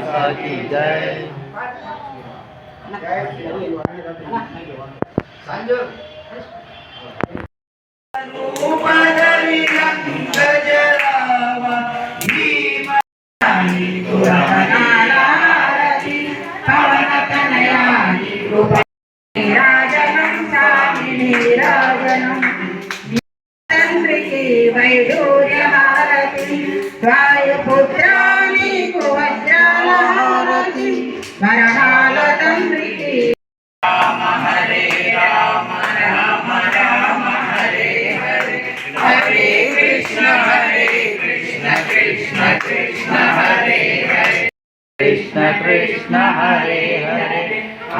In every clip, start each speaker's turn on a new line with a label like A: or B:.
A: की जय
B: నీరాజనం స్వామి నీరాజనం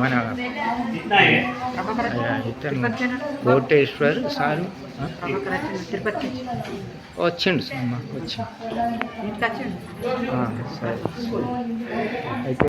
C: మన ఇతను కోటేశ్వర్ సారు. వచ్చిండు అమ్మ వచ్చిండు సరే. అయితే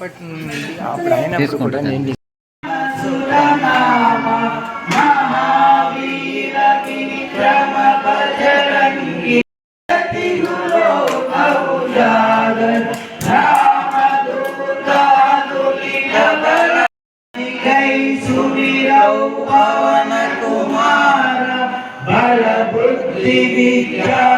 C: అప్పటి నుండి అప్పుడు అయినప్పుడు కూడా నేను
A: పవన కుమార బల బుద్ధి విద్యా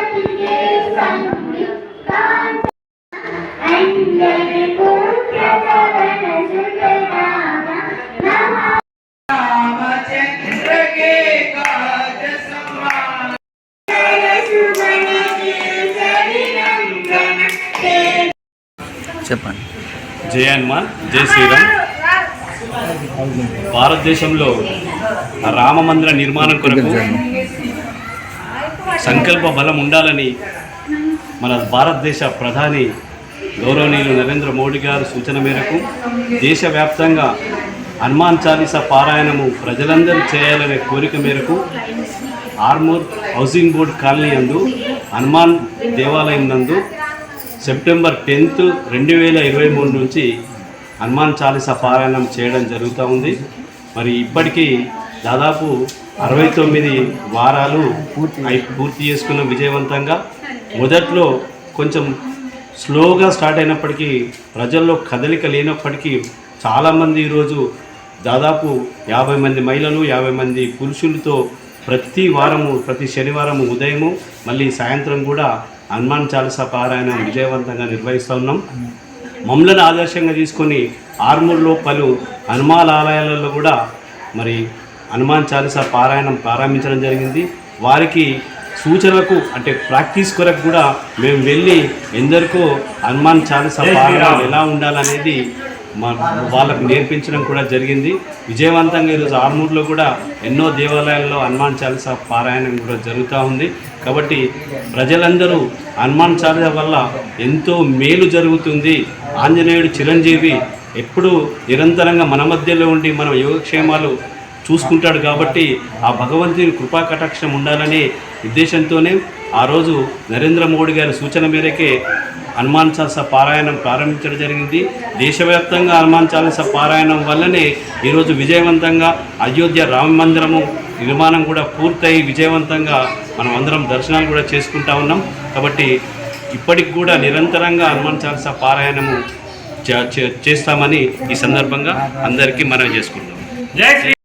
C: చెప్పండి.
D: జై హనుమాన్ జై శ్రీరామ్. భారతదేశంలో రామ మందిర నిర్మాణం కొరకు సంకల్ప బలం ఉండాలని మన భారతదేశ ప్రధాని గౌరవనీయులు నరేంద్ర మోడీ గారు సూచన మేరకు దేశవ్యాప్తంగా హనుమాన్ చాలీస పారాయణము ప్రజలందరూ చేయాలనే కోరిక మేరకు ఆర్మూర్ హౌసింగ్ బోర్డ్ కాలనీ నందు హనుమాన్ దేవాలయం నందు సెప్టెంబర్ టెన్త్ రెండు వేల ఇరవై మూడు నుంచి హనుమాన్ చాలీసా పారాయణం చేయడం జరుగుతూ ఉంది. మరి ఇప్పటికీ దాదాపు అరవై తొమ్మిది వారాలు అయి పూర్తి చేసుకున్న విజయవంతంగా మొదట్లో కొంచెం స్లోగా స్టార్ట్ అయినప్పటికీ ప్రజల్లో కదలిక లేనప్పటికీ చాలామంది ఈరోజు దాదాపు యాభై మంది మహిళలు యాభై మంది పురుషులతో ప్రతి వారము ప్రతి శనివారము ఉదయము మళ్ళీ సాయంత్రం కూడా హనుమాన్ చాలీసా పారాయణం విజయవంతంగా నిర్వహిస్తూ ఉన్నాం. మమ్మలను ఆదర్శంగా తీసుకొని ఆర్మూర్లో పలు హనుమాన్ ఆలయాలలో కూడా మరి హనుమాన్ చాలీసా పారాయణం ప్రారంభించడం జరిగింది. వారికి సూచనలకు అంటే ప్రాక్టీస్ కొరకు కూడా మేము వెళ్ళి ఎందరికో హనుమాన్ చాలీసా పారాయణం ఎలా ఉండాలనేది మా వాళ్ళకు నేర్పించడం కూడా జరిగింది. విజయవంతంగా ఈరోజు ఆర్మూర్లో కూడా ఎన్నో దేవాలయాల్లో హనుమాన్ చాలీసా పారాయణం కూడా జరుగుతూ ఉంది. కాబట్టి ప్రజలందరూ హనుమాన్ చాలీసా వల్ల ఎంతో మేలు జరుగుతుంది. ఆంజనేయుడు చిరంజీవి ఎప్పుడూ నిరంతరంగా మన మధ్యలో ఉండి మన యోగక్షేమాలు చూసుకుంటాడు కాబట్టి ఆ భగవంతుని కృపా కటాక్షం ఉండాలనే ఉద్దేశంతోనే ఆ రోజు నరేంద్ర మోడీ గారి సూచన మేరకే హనుమాన్ చాలస పారాయణం ప్రారంభించడం జరిగింది. దేశవ్యాప్తంగా హనుమాన్ చాలీసా పారాయణం వల్లనే ఈరోజు విజయవంతంగా అయోధ్య రామ మందిరము నిర్మాణం కూడా పూర్తయి విజయవంతంగా మనం అందరం దర్శనాలు కూడా చేసుకుంటా ఉన్నాం. కాబట్టి ఇప్పటికి కూడా నిరంతరంగా హనుమాన్ చాలీసా పారాయణము చే- చే- చేస్తామని ఈ సందర్భంగా అందరికీ మనవి చేసుకుంటాం
A: జై శ్రీ